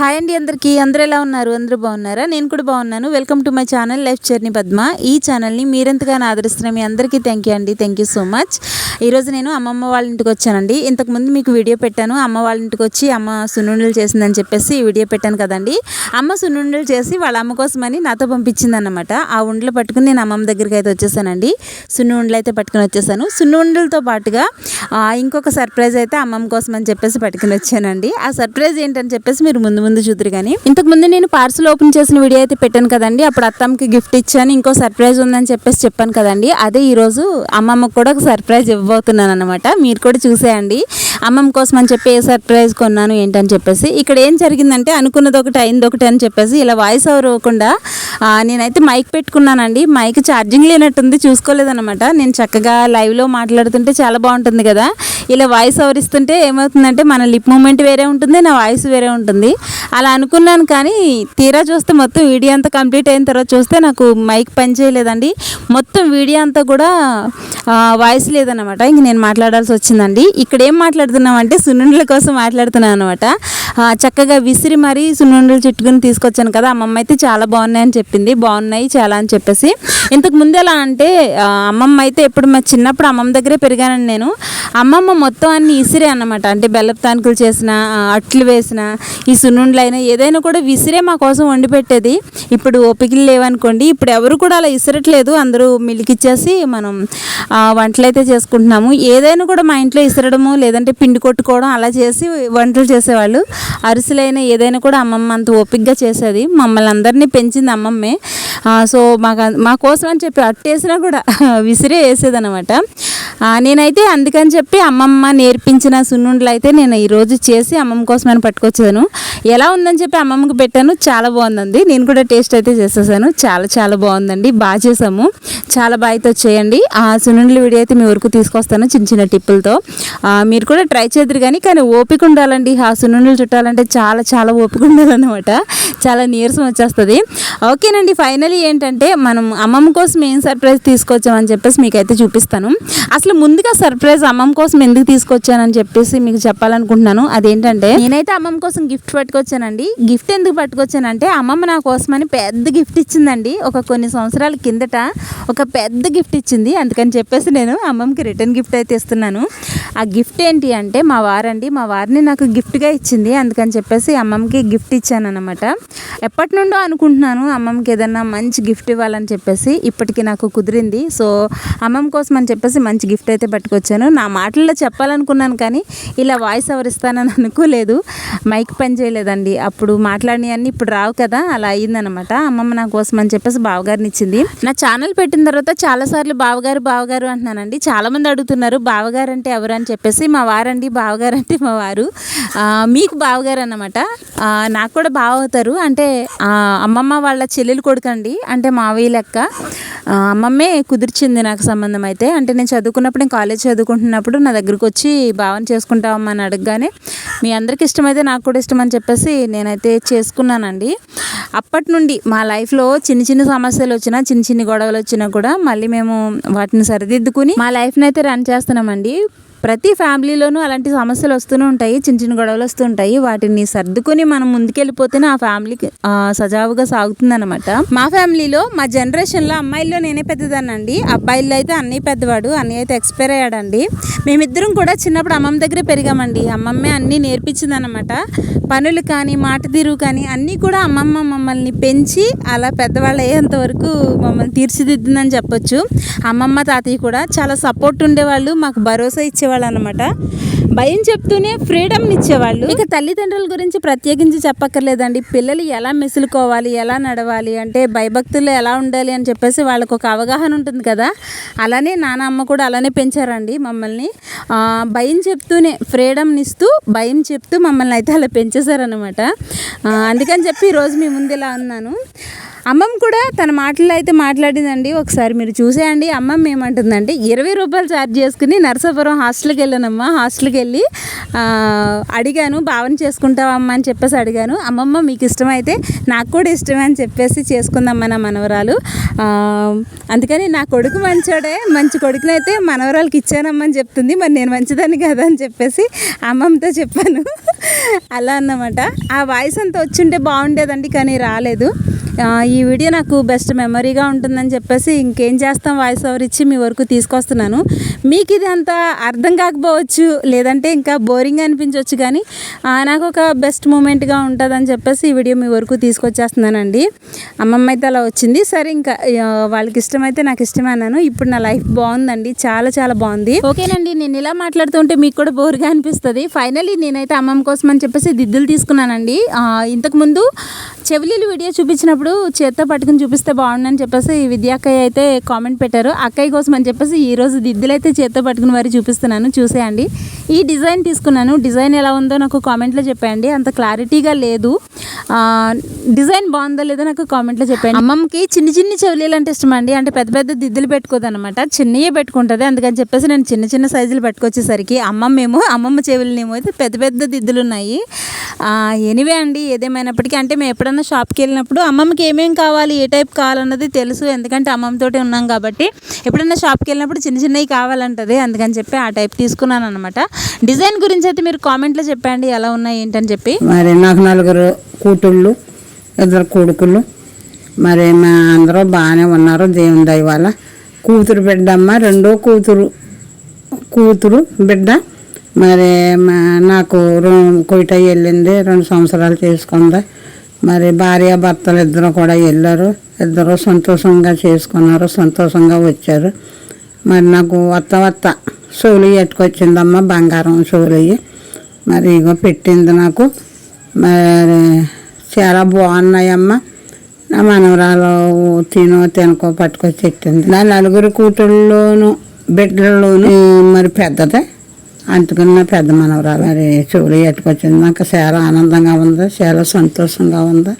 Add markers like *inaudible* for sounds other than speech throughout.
Hi అండి అందరికీ. అందరూ ఎలా ఉన్నారు? అందరూ బాగున్నారా? నేను కూడా బాగున్నాను. Welcome to my channel life journey Padma. ఈ ఛానల్ని మీరెంతగానో ఆదరిస్తున్న మీ అందరికీ థ్యాంక్ యూ అండి. Thank you so much. ఈరోజు నేను అమ్మమ్మ వాళ్ళ ఇంటికి వచ్చానండి. ఇంతకుముందు మీకు వీడియో పెట్టాను. అమ్మ వాళ్ళ ఇంటికి వచ్చి అమ్మ సున్నుండలు చేసిందని చెప్పేసి ఈ వీడియో పెట్టాను కదండి. అమ్మ సున్నుండలు చేసి వాళ్ళ అమ్మ కోసమని నాతో పంపించిందన్నమాట. ఆ ఉండలు పట్టుకుని నేను అమ్మమ్మ దగ్గరికి అయితే వచ్చేసానండి. సున్నుండలు అయితే పట్టుకుని వచ్చేసాను. సున్నుండలతో పాటుగా ఇంకొక సర్ప్రైజ్ అయితే అమ్మమ్మ కోసం అని చెప్పేసి పట్టుకుని వచ్చానండి. ఆ సర్ప్రైజ్ ఏంటని చెప్పేసి మీరు ముందు ముందు చూద్దరు కానీ ఇంతకు ముందు నేను పార్సల్ ఓపెన్ చేసిన వీడియో అయితే పెట్టాను కదండి. అప్పుడు అత్తమ్మకి గిఫ్ట్ ఇచ్చాను. ఇంకో సర్ప్రైజ్ ఉందని చెప్పేసి చెప్పాను కదండి. అదే ఈరోజు అమ్మమ్మకు కూడా ఒక సర్ప్రైజ్ ఇవ్వబోతున్నాను అనమాట మీరు కూడా చూసేయండి. అమ్మమ్మ కోసం అని చెప్పి ఏ సర్ప్రైజ్ కొన్నాను ఏంటని చెప్పేసి. ఇక్కడ ఏం జరిగిందంటే అనుకున్నది ఒకటి అయింది ఒకటి అని చెప్పేసి ఇలా వాయిస్ ఓవర్ ఇవ్వకుండా నేనైతే మైక్ పెట్టుకున్నానండి. మైక్ ఛార్జింగ్ లేనట్టుంది. చూసుకోలేదన్నమాట. నేను చక్కగా లైవ్లో మాట్లాడుతుంటే చాలా బాగుంటుంది కదా. ఇలా వాయిస్ ఓవర్ ఇస్తుంటే ఏమవుతుందంటే మన లిప్ మూమెంట్ వేరే ఉంటుంది నా వాయిస్ వేరే ఉంటుంది. అలా అనుకున్నాను కానీ తీరా చూస్తే మొత్తం వీడియో అంతా కంప్లీట్ అయిన తర్వాత చూస్తే నాకు మైక్ పని చేయలేదండి. మొత్తం వీడియో అంతా కూడా వాయిస్ లేదన్నమాట. ఇంక నేను మాట్లాడాల్సి వచ్చిందండి. ఇక్కడ ఏం మాట్లాడుతున్నామంటే సున్నుండల కోసం మాట్లాడుతున్నాను అనమాట చక్కగా విసిరి మరీ సున్నుండలు చుట్టుకుని తీసుకొచ్చాను కదా అమ్మమ్మ అయితే చాలా బాగున్నాయని చెప్పింది. బాగున్నాయి చాలా అని చెప్పేసి. ఇంతకు ముందు ఎలా అంటే అమ్మమ్మ అయితే ఎప్పుడు మా చిన్నప్పుడు అమ్మమ్మ దగ్గరే పెరిగానండి నేను. అమ్మమ్మ మొత్తం అన్ని ఇసిరే అన్నమాట. అంటే బెల్లపు తానుకులు చేసిన అట్లు వేసిన ఈ సున్నుండలు అయినా ఏదైనా కూడా విసిరే మా కోసం వండి పెట్టేది. ఇప్పుడు ఓపికలు లేవనుకోండి ఇప్పుడు ఎవరు కూడా అలా ఇసరట్లేదు. అందరూ మిలికిచ్చేసి మనం వంటలు అయితే చేసుకుంటున్నాము. ఏదైనా కూడా మా ఇంట్లో ఇసరడము లేదంటే పిండి కొట్టుకోవడం అలా చేసి వంటలు చేసేవాళ్ళు. అరిసెలైనా ఏదైనా కూడా అమ్మమ్మ అంత ఓపికగా చేసేది. మమ్మల్ని అందరినీ పెంచింది అమ్మమ్మే. సో మాకు మా కోసం అని చెప్పి అట్టేసినా కూడా *laughs* విసిరే వేసేదనమాట నేనైతే అందుకని చెప్పి అమ్మమ్మ నేర్పించిన సున్నుండలు అయితే నేను ఈరోజు చేసి అమ్మమ్మ కోసమని పట్టుకొచ్చాను. ఎలా ఉందని చెప్పి అమ్మమ్మకి పెట్టాను. చాలా బాగుందండి. నేను కూడా టేస్ట్ అయితే చేసేసాను. చాలా చాలా బాగుందండి. బాగా చేసాము. చాలా బాగా అయితే వచ్చేయండి. ఆ సున్నుండల వీడియో అయితే మీ వరకు తీసుకొస్తాను చిన్న చిన్న టిప్పులతో. మీరు కూడా ట్రై చేద్దరు కానీ కానీ ఓపిక ఉండాలండి. ఆ సున్నుండలు చుట్టాలంటే చాలా చాలా ఓపిక ఉండాలన్నమాట. చాలా నీరసం వచ్చేస్తుంది. ఓకేనండి ఫైనలీ ఏంటంటే మనం అమ్మమ్మ కోసం ఏం సర్ప్రైజ్ తీసుకొచ్చామని చెప్పేసి మీకైతే చూపిస్తాను. అసలు ముందుగా సర్ప్రైజ్ అమ్మమ్మ కోసం ఎందుకు తీసుకొచ్చానని చెప్పేసి మీకు చెప్పాలనుకుంటున్నాను. అదేంటంటే నేనైతే అమ్మమ్మ కోసం గిఫ్ట్ పట్టుకొచ్చానండి. గిఫ్ట్ ఎందుకు పట్టుకొచ్చానంటే అమ్మమ్మ నా కోసమని పెద్ద గిఫ్ట్ ఇచ్చిందండి. ఒక కొన్ని సంవత్సరాల కిందట ఒక పెద్ద గిఫ్ట్ ఇచ్చింది. అందుకని చెప్పేసి నేను అమ్మమ్మకి రిటర్న్ గిఫ్ట్ అయితే ఇస్తున్నాను. ఆ గిఫ్ట్ ఏంటి అంటే మా వారండి మా వారిని నాకు గిఫ్ట్గా ఇచ్చింది. అందుకని చెప్పేసి అమ్మమ్మకి గిఫ్ట్ ఇచ్చాను అనమాట ఎప్పటి నుండో అనుకుంటున్నాను అమ్మమ్మకి ఏదన్నా మంచి గిఫ్ట్ ఇవ్వాలని చెప్పేసి ఇప్పటికి నాకు కుదిరింది. సో అమ్మమ్మ కోసం అని చెప్పేసి మంచి గిఫ్ట్ అయితే పట్టుకొచ్చాను. నా మాటల్లో చెప్పాలనుకున్నాను కానీ ఇలా వాయిస్ ఎవరు ఇస్తానని అనుకోలేదు. మైక్ పని చేయలేదండి. అప్పుడు మాట్లాడినవన్నీ ఇప్పుడు రావు కదా అలా అయ్యిందనమాట అమ్మమ్మ నా కోసం అని చెప్పేసి బావగారిని ఇచ్చింది. నా ఛానల్ పెట్టిన తర్వాత చాలాసార్లు బావగారు బావగారు అంటున్నానండి. చాలామంది అడుగుతున్నారు బావగారు అంటే ఎవరు అని చెప్పేసి మా వారండి బావగారు అంటే మా వారు. మీకు బావగారు అన్నమాట. నాకు కూడా బావ అవుతారు అంటే అమ్మమ్మ వాళ్ళ చెల్లెలు కొడుకండి. అంటే మావయ్య లెక్క. అమ్మమ్మే కుదిర్చింది నాకు సంబంధం అయితే. అంటే నేను చదువుకున్నప్పుడు నేను కాలేజ్ చదువుకుంటున్నప్పుడు నా దగ్గరకు వచ్చి భావన చేసుకుంటామని అని అడగగానే మీ అందరికి ఇష్టమైతే నాకు కూడా ఇష్టం అని చెప్పేసి నేనైతే చేసుకున్నానండి. అప్పటి నుండి మా లైఫ్లో చిన్న చిన్న సమస్యలు వచ్చినా చిన్న చిన్న గొడవలు వచ్చినా కూడా మళ్ళీ మేము వాటిని సరిదిద్దుకుని మా లైఫ్ని అయితే రన్ చేస్తున్నామండి. ప్రతి ఫ్యామిలీలోనూ అలాంటి సమస్యలు వస్తూనే ఉంటాయి చిన్న చిన్న గొడవలు వస్తూ ఉంటాయి. వాటిని సర్దుకుని మనం ముందుకెళ్ళిపోతేనే ఆ ఫ్యామిలీకి సజావుగా సాగుతుందన్నమాట. మా ఫ్యామిలీలో మా జనరేషన్లో అమ్మాయిల్లో నేనే పెద్దదానండి అబ్బాయిల్లో అయితే అన్నయ్య పెద్దవాడు అన్నయ్య అయితే ఎక్స్పైర్ అయ్యాడండి. మేమిద్దరం కూడా చిన్నప్పుడు అమ్మమ్మ దగ్గరే పెరిగామండి. అమ్మమ్మే అన్నీ నేర్పించిందనమాట పనులు కానీ మాట తీరు కానీ అన్నీ కూడా అమ్మమ్మ మమ్మల్ని పెంచి అలా పెద్దవాళ్ళు అయ్యేంత వరకు మమ్మల్ని తీర్చిదిద్దిందని చెప్పొచ్చు. అమ్మమ్మ తాతయ్య కూడా చాలా సపోర్ట్ ఉండేవాళ్ళు మాకు భరోసా ఇచ్చేవాళ్ళు. అనమాట భయం చెప్తూనే ఫ్రీడమ్ని ఇచ్చేవాళ్ళు ఇక తల్లిదండ్రుల గురించి ప్రత్యేకించి చెప్పక్కర్లేదండి. పిల్లలు ఎలా మెసులుకోవాలి ఎలా నడవాలి అంటే భయభక్తుల్లో ఎలా ఉండాలి అని చెప్పేసి వాళ్ళకు ఒక అవగాహన ఉంటుంది కదా. అలానే నానమ్మ కూడా అలానే పెంచారండి మమ్మల్ని. భయం చెప్తూనే ఫ్రీడమ్ని ఇస్తూ భయం చెప్తూ మమ్మల్ని అయితే అలా పెంచేశారనమాట అందుకని చెప్పి ఈరోజు మీ ముందు ఇలా ఉన్నాను. అమ్మమ్మ కూడా తన మాటల్లో అయితే మాట్లాడిందండి. ఒకసారి మీరు చూసేయండి. అమ్మమ్మ ఏమంటుందంటే ఇరవై రూపాయలు ఛార్జ్ చేసుకుని నరసాపురం హాస్టల్కి వెళ్ళానమ్మా. హాస్టల్కి వెళ్ళి అడిగాను భావన చేసుకుంటావమ్మా అని చెప్పేసి అడిగాను. అమ్మమ్మ మీకు ఇష్టమైతే నాకు కూడా ఇష్టమే అని చెప్పేసి చేసుకుందమ్మా నా మనవరాలు. అందుకని నా కొడుకు మంచోడే. మంచి కొడుకునైతే మనవరాలకి ఇచ్చానమ్మని చెప్తుంది. మరి నేను మంచిదాన్ని కదా అని చెప్పేసి అమ్మమ్మతో చెప్పాను. అలా అన్నమాట. ఆ వాయిస్ అంతా వచ్చుంటే బాగుండేదండి కానీ రాలేదు. ఈ వీడియో నాకు బెస్ట్ మెమరీగా ఉంటుందని చెప్పేసి ఇంకేం చేస్తాం? వాయిస్ ఓవర్ ఇచ్చి మీ వరకు తీసుకొస్తున్నాను. మీకు ఇది అంత అర్థం కాకపోవచ్చు లేదంటే ఇంకా బోరింగ్ అనిపించవచ్చు కానీ నాకు ఒక బెస్ట్ మూమెంట్గా ఉంటుందని చెప్పేసి ఈ వీడియో మీ వరకు తీసుకొచ్చేస్తున్నానండి. అమ్మమ్మ అయితే అలా వచ్చింది. సరే ఇంకా వాళ్ళకి ఇష్టమైతే నాకు ఇష్టమే అన్నాను. ఇప్పుడు నా లైఫ్ బాగుందండి. చాలా చాలా బాగుంది. ఓకేనండి నేను ఇలా మాట్లాడుతుంటే మీకు కూడా బోర్గా అనిపిస్తుంది. ఫైనలీ నేనైతే అమ్మమ్మ కోసం అని చెప్పేసి దిద్దులు తీసుకున్నానండి. ఇంతకుముందు చెవిలీలు వీడియో చూపించినప్పుడు చేత్తో పట్టుకుని చూపిస్తే బాగుండని చెప్పేసి విద్యాకయ్య అయితే కామెంట్ పెట్టారు. అక్కయ్య కోసం అని చెప్పేసి ఈ రోజు చేత్తో పట్టుకుని వారి చూపిస్తున్నాను. చూసేయండి. ఈ డిజైన్ తీసుకున్నాను. డిజైన్ ఎలా ఉందో నాకు కామెంట్లో చెప్పండి. అంత క్లారిటీగా లేదు. డిజైన్ బాగుందో లేదో నాకు కామెంట్లో చెప్పండి. అమ్మమ్మకి చిన్ని చిన్ని చెవులీలు అంటే ఇష్టం అండి అంటే పెద్ద పెద్ద దిద్దులు పెట్టుకోదు అనమాట చిన్నయే పెట్టుకుంటుంది. అందుకని చెప్పేసి నేను చిన్న చిన్న సైజులు పెట్టుకొచ్చేసరికి అమ్మమ్మ ఏమో అమ్మమ్మ చెవులనేమో అయితే పెద్ద పెద్ద దిద్దులు ఉన్నాయి ఎనివే అండి ఏదేమైనప్పటికీ. అంటే మేము ఎప్పుడన్నా షాప్కి వెళ్ళినప్పుడు అమ్మమ్మకి ఏమేమి కావాలి ఏ టైప్ కావాలన్నది తెలుసు. ఎందుకంటే అమ్మమ్మతోటే ఉన్నాం కాబట్టి ఎప్పుడన్నా షాప్కి వెళ్ళినప్పుడు చిన్న చిన్నవి కావాలంటది. అందుకని చెప్పి ఆ టైప్ తీసుకున్నాను అనమాట డిజైన్ గురించి అయితే మీరు కామెంట్లో చెప్పండి ఎలా ఉన్నాయి ఏంటని చెప్పి. మరి నాకు నలుగురు కూతుళ్ళు ఇద్దరు కొడుకులు. మరి మా అందరూ బాగానే ఉన్నారు దేవుని దయ వల్ల. కూతురు బిడ్డమ్మ రెండో కూతురు కూతురు బిడ్డ. మరి మా నాకు కొయిట వెళ్ళింది రెండు సంవత్సరాలు చేసుకుంది. మరి భార్య భర్తలు ఇద్దరు కూడా వెళ్ళారు. ఇద్దరు సంతోషంగా చేసుకున్నారు సంతోషంగా వచ్చారు. మరి నాకు వత్త వత్త సోలు ఎట్టుకొచ్చిందమ్మ బంగారం సోలయ్యి. మరి ఇగో పెట్టింది నాకు. మరి చాలా బాగున్నాయమ్మ. నా మనవరాలు తినో తినకో పట్టుకొచ్చి పెట్టింది. నా నలుగురు కూతుళ్ళలోను బిడ్డల్లోను మరి పెద్దదే. అందుకని నా పెద్ద మనవరాలు మరి చెవులు ఎట్టుకొచ్చింది. నాకు చాలా ఆనందంగా ఉంది చాలా సంతోషంగా ఉంది.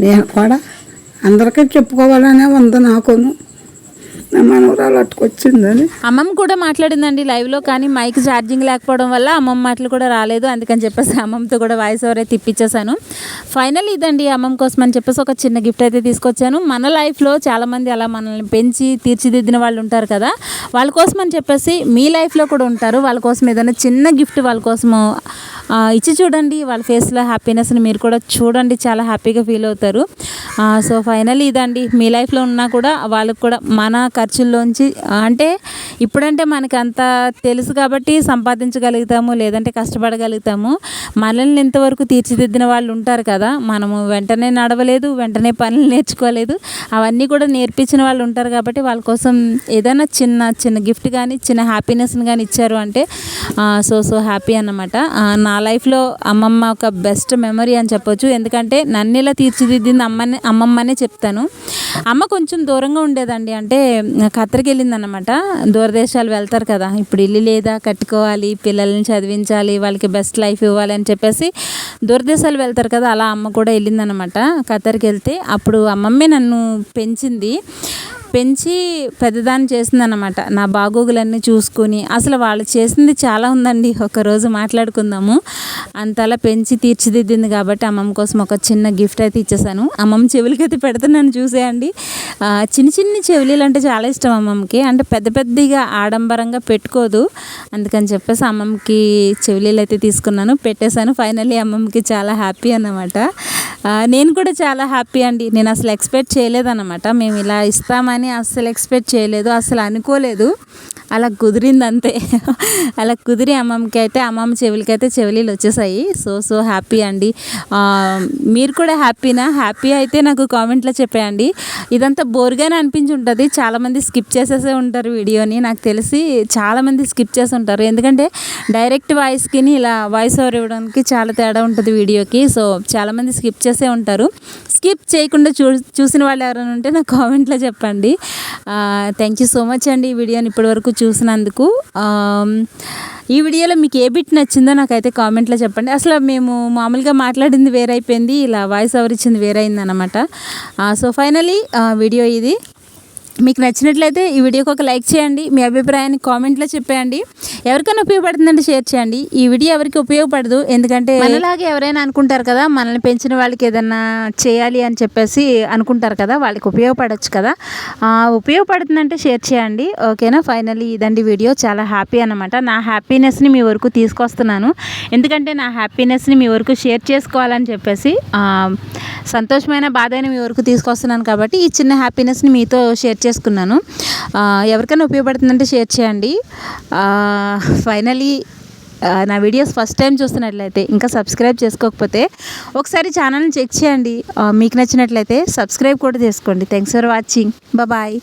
నేను కూడా అందరికీ చెప్పుకోవాలనే ఉంది నాకును. నా మనవరాలు అట్టుకొచ్చిందని అమ్మమ్మ కూడా మాట్లాడిందండి లైవ్లో కానీ మైక్ ఛార్జింగ్ లేకపోవడం వల్ల అమ్మమ్మ మాటలు కూడా రాలేదు. అందుకని చెప్పేసి అమ్మమ్మతో కూడా వాయిస్ ఓవర్ అయితే ఇప్పించేశాను. ఫైనల్ ఇదండి అమ్మమ్మ కోసం అని చెప్పేసి ఒక చిన్న గిఫ్ట్ అయితే తీసుకొచ్చాను. మన లైఫ్లో చాలామంది అలా మనల్ని పెంచి తీర్చిదిద్దిన వాళ్ళు ఉంటారు కదా వాళ్ళ కోసం అని చెప్పేసి మీ లైఫ్లో కూడా ఉంటారు. వాళ్ళ కోసం ఏదైనా చిన్న గిఫ్ట్ వాళ్ళ కోసము ఇచ్చి చూడండి. వాళ్ళ ఫేస్లో హ్యాపీనెస్ని మీరు కూడా చూడండి. చాలా హ్యాపీగా ఫీల్ అవుతారు. సో ఫైనల్ ఇదండి. మీ లైఫ్లో ఉన్నా కూడా వాళ్ళకు కూడా మన ఖర్చుల్లోంచి అంటే ఇప్పుడంటే మనకి అంత తెలుసు కాబట్టి సంపాదించగలుగుతాము లేదంటే కష్టపడగలుగుతాము. మనల్ని ఇంతవరకు తీర్చిదిద్దిన వాళ్ళు ఉంటారు కదా మనము వెంటనే నడవలేదు వెంటనే పనులు నేర్చుకోలేదు అవన్నీ కూడా నేర్పించిన వాళ్ళు ఉంటారు కాబట్టి వాళ్ళ కోసం ఏదైనా చిన్న చిన్న గిఫ్ట్ కానీ చిన్న హ్యాపీనెస్ని కానీ ఇచ్చారు అంటే సో సో హ్యాపీ అన్నమాట. నా లైఫ్లో అమ్మమ్మ ఒక బెస్ట్ మెమరీ అని చెప్పొచ్చు. ఎందుకంటే నన్ను ఇలా తీర్చిదిద్దింది అమ్మని అమ్మమ్మనే చెప్తాను. అమ్మ కొంచెం దూరంగా ఉండేదండి. అంటే ఖత్తర్కి వెళ్ళిందన్నమాట. దూరదేశాలు వెళ్తారు కదా. ఇప్పుడు ఇల్లు లేదా కట్టుకోవాలి పిల్లల్ని చదివించాలి వాళ్ళకి బెస్ట్ లైఫ్ ఇవ్వాలి అని చెప్పేసి దూరదేశాలు వెళ్తారు కదా. అలా అమ్మ కూడా వెళ్ళిందనమాట ఖత్తర్కి వెళ్తే. అప్పుడు అమ్మమ్మే నన్ను పెంచింది. పెంచి పెద్దదాన్ని చేసిందనమాట నా బాగోగులన్నీ చూసుకొని అసలు వాళ్ళు చేసింది చాలా ఉందండి. ఒకరోజు మాట్లాడుకుందాము. అంతలా పెంచి తీర్చిదిద్దింది కాబట్టి అమ్మమ్మ కోసం ఒక చిన్న గిఫ్ట్ అయితే ఇచ్చేసాను. అమ్మమ్మ చెవులకి అయితే పెడుతున్నాను చూసేయండి. ఆ, చిన్న చిన్ని చెవులీలు అంటే చాలా ఇష్టం అమ్మమ్మకి. అంటే పెద్ద పెద్దగా ఆడంబరంగా పెట్టుకోదు. అందుకని చెప్పేసి అమ్మమ్మకి చెవులీలు అయితే తీసుకున్నాను. పెట్టేశాను. ఫైనల్లీ అమ్మమ్మకి చాలా హ్యాపీ అన్నమాట. నేను కూడా చాలా హ్యాపీ అండి. నేను అసలు ఎక్స్పెక్ట్ చేయలేదన్నమాట. మేము ఇలా ఇస్తామని అసలు ఎక్స్పెక్ట్ చేయలేదు అసలు అనుకోలేదు. అలా కుదిరింది అంతే *laughs* అలా కుదిరి అమ్మమ్మకి అయితే అమ్మమ్మ చెవులకైతే చెవిలీలు వచ్చేసాయి. సో సో హ్యాపీ అండి. మీరు కూడా హ్యాపీనా హ్యాపీ అయితే నాకు కామెంట్లో చెప్పేయండి. ఇదంతా బోర్గానే అనిపించి ఉంటుంది చాలామంది స్కిప్ చేసేసే ఉంటారు వీడియోని. నాకు తెలిసి చాలామంది స్కిప్ చేసి ఉంటారు. ఎందుకంటే డైరెక్ట్ వాయిస్కి ఇలా వాయిస్ ఓవర్ ఇవ్వడానికి చాలా తేడా ఉంటుంది వీడియోకి. సో చాలామంది స్కిప్ చేసి చేసే ఉంటారు. స్కిప్ చేయకుండా చూ చూసిన వాళ్ళు ఎవరైనా ఉంటే నాకు కామెంట్లో చెప్పండి. థ్యాంక్ యూ సో మచ్ అండి ఈ వీడియోని ఇప్పటివరకు చూసినందుకు. ఈ వీడియోలో మీకు ఏ బిట్ నచ్చిందో నాకైతే కామెంట్లో చెప్పండి. అసలు మేము మామూలుగా మాట్లాడింది వేరైపోయింది ఇలా వాయిస్ ఓవర్ ఇచ్చింది వేరైంది అనమాట సో ఫైనలీ వీడియో ఇది. మీకు నచ్చినట్లయితే ఈ వీడియోకి ఒక లైక్ చేయండి. మీ అభిప్రాయాన్ని కామెంట్లో చెప్పేయండి. ఎవరికైనా ఉపయోగపడుతుందంటే షేర్ చేయండి. ఈ వీడియో ఎవరికి ఉపయోగపడదు. ఎందుకంటే మనలాగే ఎవరైనా అనుకుంటారు కదా మనల్ని పెంచిన వాళ్ళకి ఏదన్నా చేయాలి అని చెప్పేసి అనుకుంటారు కదా వాళ్ళకి ఉపయోగపడవచ్చు కదా. ఉపయోగపడుతుందంటే షేర్ చేయండి. ఓకేనా? ఫైనల్లీ ఇదండి వీడియో. చాలా హ్యాపీ అనమాట నా హ్యాపీనెస్ని మీ వరకు తీసుకొస్తున్నాను. ఎందుకంటే నా హ్యాపీనెస్ని మీ వరకు షేర్ చేసుకోవాలని చెప్పేసి సంతోషమైన బాధైన మీ వరకు తీసుకొస్తున్నాను కాబట్టి ఈ చిన్న హ్యాపీనెస్ని మీతో షేర్ చేసుకున్నాను. ఎవరికైనా ఉపయోగపడుతుందంటే షేర్ చేయండి. ఫైనలీ నా వీడియోస్ ఫస్ట్ టైం చూస్తున్నట్లయితే ఇంకా సబ్స్క్రైబ్ చేసుకోకపోతే ఒకసారి ఛానల్ని చెక్ చేయండి. మీకు నచ్చినట్లయితే సబ్స్క్రైబ్ కూడా చేసుకోండి. Thanks for watching bye